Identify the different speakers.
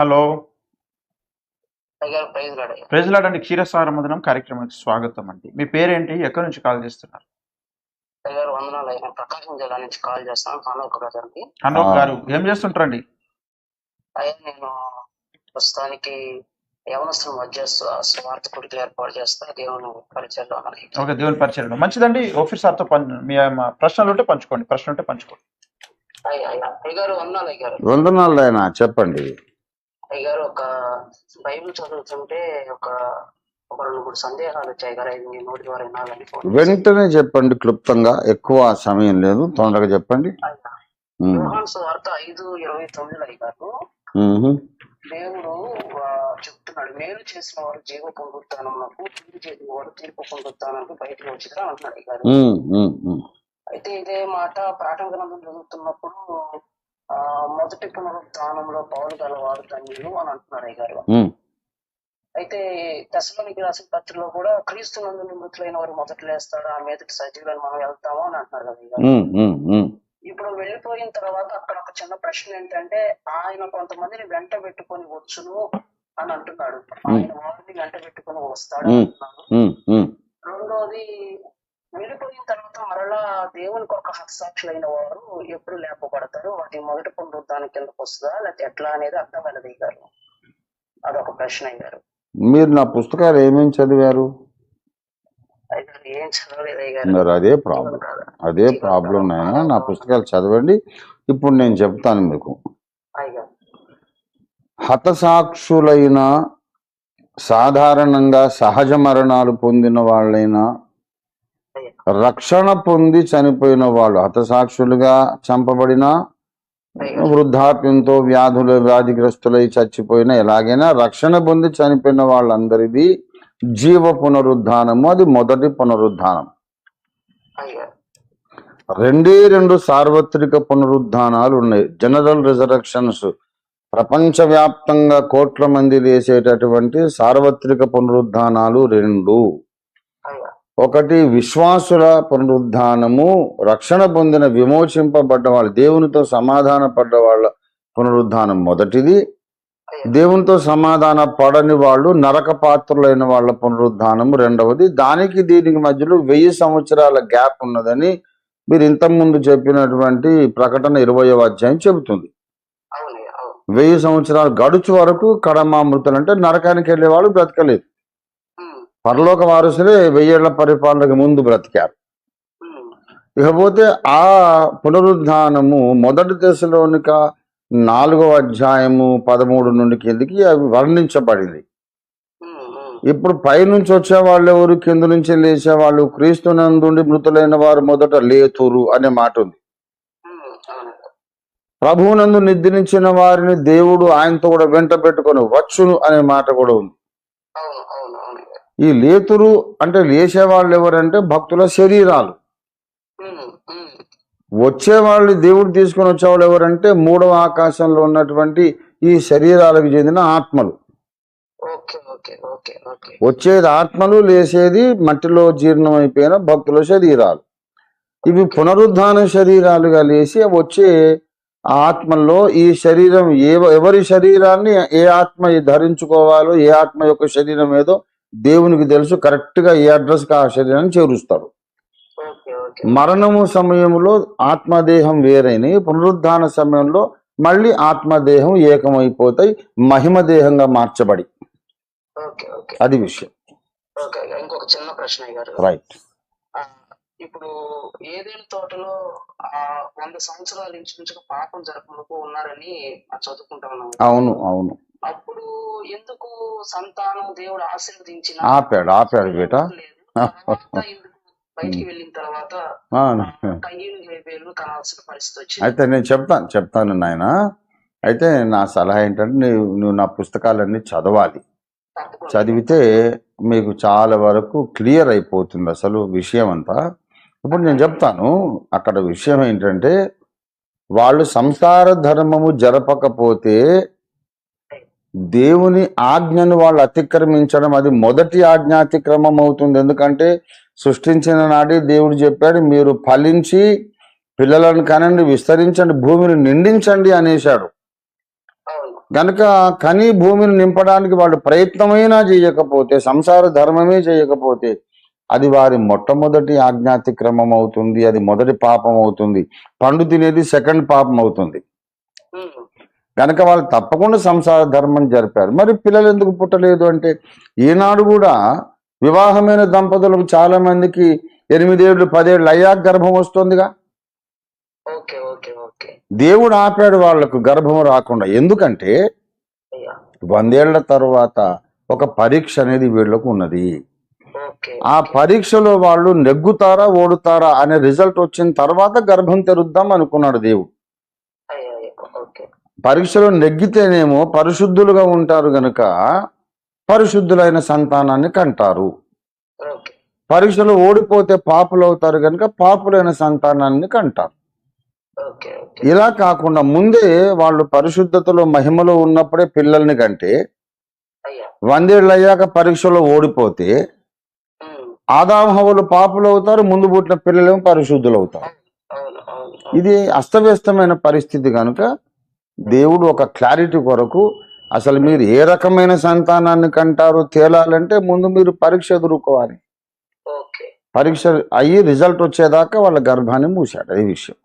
Speaker 1: Hello. ప్రజలాడండి క్షీరసారమదనం కార్యక్రమానికి స్వాగతం అండి. మీ పేరేంటి? ఎక్కడి నుంచి కాల్ చేస్తున్నారు?
Speaker 2: అయ్యారు వందనాలు. అయ్యా ప్రకాశం జిల్లా నుంచి కాల్ చేస్తాను.
Speaker 1: అనోక్
Speaker 3: ఆ.
Speaker 1: గారు ఏం చేస్తుంటారండి?
Speaker 2: అయ్యా నేను ప్రస్తుతానికి యవనస్తుల మధ్య స్వ- స్వార్థ కుడికి ఏర్పాటు చేస్తా. దేవుని పరిచయంలో.
Speaker 1: ఓకే దేవుని పరిచయం మంచిదండి. ఆఫీస్ సార్తో మీ మా ప్రశ్నలు ఉంటే పంచుకోండి. ప్రశ్న ఉంటే పంచుకోండి.
Speaker 2: వందనాలు
Speaker 3: ఆయన చెప్పండి.
Speaker 2: అయ్యారు ఒక బైబిల్ చదువుతుంటే ఒక ఒక రెండు మూడు సందేహాలు వచ్చాయి మీ నోటి ద్వారా వినాలని.
Speaker 3: వెంటనే చెప్పండి క్లుప్తంగా. ఎక్కువ సమయం లేదు. తొందరగా చెప్పండి.
Speaker 2: ఐదు ఇరవై తొమ్మిదిలో అయ్యారు. దేవుడు చెప్తున్నాడు మేలు చేసిన వారు జీవ పునరుత్నమునకు తీర్పు చేసిన వారు తీర్పు బయటకు వచ్చిందా అంటున్నాడు గారు. అయితే ఇదే మాట ప్రాటం గ్రంథం చదువుతున్నప్పుడు ఆ మొదటి పునరుత్నంలో పౌరు గలవారు ధన్యులు అని అంటున్నారు
Speaker 3: ఉమ్.
Speaker 2: అయితే దశలోనికి రాసిన పత్రికలో కూడా క్రీస్తు నందు మృతులైన వారు మొదట లేస్తాడు ఆ మీదటి సజీవులను మనం వెళ్తాము అని అంటున్నారు కదా. ఇప్పుడు వెళ్ళిపోయిన తర్వాత అక్కడ ఒక చిన్న ప్రశ్న ఏంటంటే ఆయన కొంతమందిని వెంట పెట్టుకొని వచ్చును అని అంటున్నాడు ఆయన వారిని వెంట పెట్టుకొని వస్తాడు. అంటున్నాడు. రెండోది వెళ్ళిపోయిన మరలా దేవునికి ఒక హస్తసాక్షులైన వారు ఎప్పుడు లేపబడతారు? వాటి మొదటి పునరుద్ధానం కిందకు వస్తుందా? లేకపోతే ఎట్లా అనేది అర్థం కాలేదు అయ్యారు అదొక ప్రశ్న అయ్యారు
Speaker 3: మీరు నా పుస్తకాలు ఏమేమి చదివారు? మరి అదే ప్రాబ్లం అదే ప్రాబ్లం నాయన. నా పుస్తకాలు చదవండి. ఇప్పుడు నేను చెప్తాను మీకు. హతసాక్షులైన సాధారణంగా సహజ మరణాలు పొందిన వాళ్ళైనా రక్షణ పొంది చనిపోయిన వాళ్ళు హతసాక్షులుగా చంపబడిన వృద్ధాప్యంతో వ్యాధుల వ్యాధిగ్రస్తులై చచ్చిపోయిన ఎలాగైనా రక్షణ పొంది చనిపోయిన వాళ్ళందరిది జీవ పునరుద్ధానము. అది మొదటి పునరుద్ధానం. రెండే రెండు సార్వత్రిక పునరుద్ధానాలు ఉన్నాయి. జనరల్ రిజరక్షన్స్ ప్రపంచవ్యాప్తంగా కోట్ల మంది వేసేటటువంటి సార్వత్రిక పునరుద్ధానాలు రెండు. ఒకటి విశ్వాసుల పునరుద్ధానము రక్షణ పొందిన విమోచింపబడ్డ వాళ్ళు దేవునితో సమాధాన పడ్డ వాళ్ళ పునరుద్ధానం మొదటిది. దేవునితో సమాధాన పడని వాళ్ళు నరక పాత్రులైన వాళ్ళ పునరుద్ధానము రెండవది. దానికి దీనికి మధ్యలో వెయ్యి సంవత్సరాల గ్యాప్ ఉన్నదని మీరు ఇంతకుముందు చెప్పినటువంటి ప్రకటన ఇరవయవ అధ్యాయం చెబుతుంది. వెయ్యి సంవత్సరాలు గడుచు వరకు కడమామృతులు అంటే నరకానికి వెళ్ళే వాళ్ళు బ్రతకలేదు. పరలోక వారసులే వెయ్యేళ్ళ పరిపాలనకు ముందు బ్రతికారు. ఇకపోతే ఆ పునరుద్ధానము మొదటి దశలోనిక నాలుగో అధ్యాయము పదమూడు నుండి కిందికి అవి వర్ణించబడింది. ఇప్పుడు పైనుంచి వచ్చే వాళ్ళు ఎవరు? కింద నుంచి లేచే వాళ్ళు క్రీస్తునందుండి మృతులైన వారు మొదట లేతురు అనే మాట ఉంది. ప్రభువునందు నిద్రించిన వారిని దేవుడు ఆయనతో కూడా వెంట పెట్టుకొని వచ్చును అనే మాట కూడా ఉంది. ఈ లేతురు అంటే లేచే వాళ్ళు ఎవరంటే భక్తుల శరీరాలు.
Speaker 2: ఉమ్, ఉమ్.
Speaker 3: వచ్చే వాళ్ళు దేవుడు తీసుకొని వచ్చేవాళ్ళు ఎవరంటే మూడవ ఆకాశంలో ఉన్నటువంటి ఈ శరీరాలకు చెందిన ఆత్మలు. వచ్చేది ఆత్మలు లేసేది మట్టిలో జీర్ణమైపోయిన భక్తుల శరీరాలు. ఇవి పునరుద్ధాన శరీరాలుగా లేచి వచ్చే ఆత్మల్లో ఈ శరీరం ఏ ఎవరి శరీరాన్ని ఏ ఆత్మ ధరించుకోవాలో ఏ ఆత్మ యొక్క శరీరం ఏదో దేవునికి తెలుసు కరెక్ట్గా ఏ అడ్రస్కి ఆ శరీరాన్ని చేరుస్తారు. మరణము సమయంలో ఆత్మదేహం వేరైన పునరుద్ధాన సమయంలో మళ్ళీ ఆత్మదేహం ఏకమైపోతాయి మహిమ దేహంగా మార్చబడి అది విషయం.
Speaker 2: ఇంకొక చిన్న ప్రశ్న గారు.
Speaker 3: రైట్
Speaker 2: ఇప్పుడు ఏదేని తోటలో ఆ వంద సంవత్సరాల ఇంచుమించుగా పాపం ఉన్నారని చదువుకుంటా ఉన్నాం.
Speaker 3: అవును అవును.
Speaker 2: అప్పుడు ఎందుకు సంతానం దేవుడు ఆశీర్వదించిన
Speaker 3: ఆపాడు ఆపాడు బేట?
Speaker 2: బయటికి వెళ్ళిన తర్వాత కనాల్సిన పరిస్థితి వచ్చింది
Speaker 3: అయితే నేను చెప్తాను చెప్తాను నాయన. అయితే నా సలహా ఏంటంటే నువ్వు నువ్వు నా పుస్తకాలన్నీ చదవాలి. చదివితే మీకు చాలా వరకు క్లియర్ అయిపోతుంది అసలు విషయం అంతా. ఇప్పుడు నేను చెప్తాను అక్కడ విషయం ఏంటంటే వాళ్ళు సంసార ధర్మము జరపకపోతే దేవుని ఆజ్ఞను వాళ్ళు అతిక్రమించడం అది మొదటి ఆజ్ఞాతిక్రమం అవుతుంది. ఎందుకంటే సృష్టించిన నాటి దేవుడు చెప్పాడు మీరు ఫలించి పిల్లలను కనండి విస్తరించండి భూమిని నిండించండి అనేశాడు. గనక కని భూమిని నింపడానికి వాళ్ళు ప్రయత్నమైనా చేయకపోతే సంసార ధర్మమే చేయకపోతే అది వారి మొట్టమొదటి ఆజ్ఞాతిక్రమం అవుతుంది అది మొదటి పాపం అవుతుంది. పండు తినేది సెకండ్ పాపం అవుతుంది. కనుక వాళ్ళు తప్పకుండా సంసార ధర్మం జరిపారు. మరి పిల్లలు ఎందుకు పుట్టలేదు అంటే ఈనాడు కూడా వివాహమైన దంపతులకు చాలా మందికి ఎనిమిదేళ్ళు పదేళ్ళు అయ్యాక గర్భం వస్తుందిగా. దేవుడు ఆపాడు వాళ్ళకు గర్భం రాకుండా. ఎందుకంటే వందేళ్ళ తర్వాత ఒక పరీక్ష అనేది వీళ్ళకు ఉన్నది. ఆ పరీక్షలో వాళ్ళు నెగ్గుతారా ఓడుతారా అనే రిజల్ట్ వచ్చిన తర్వాత గర్భం తెరుద్దాం అనుకున్నాడు దేవుడు. పరీక్షలో నెగ్గితేనేమో పరిశుద్ధులుగా ఉంటారు గనుక పరిశుద్ధులైన సంతానాన్ని కంటారు. పరీక్షలో ఓడిపోతే పాపులు అవుతారు కనుక పాపులైన సంతానాన్ని కంటారు. ఇలా కాకుండా ముందే వాళ్ళు పరిశుద్ధతలో మహిమలో ఉన్నప్పుడే పిల్లల్ని కంటే వందేళ్ళు అయ్యాక పరీక్షలో ఓడిపోతే
Speaker 2: ఉమ్,
Speaker 3: ఆదామహవులు పాపులు అవుతారు ముందు పుట్టిన పిల్లలేమో పరిశుద్ధులు అవుతారు ఇది అస్తవ్యస్తమైన పరిస్థితి కనుక దేవుడు ఒక క్లారిటీ కొరకు అసలు మీరు ఏ రకమైన సంతానాన్ని కంటారో తేలాలంటే ముందు మీరు పరీక్ష ఎదుర్కోవాలి. పరీక్ష అయ్యి రిజల్ట్ వచ్చేదాకా వాళ్ళ గర్భాన్ని మూసాడు అది విషయం.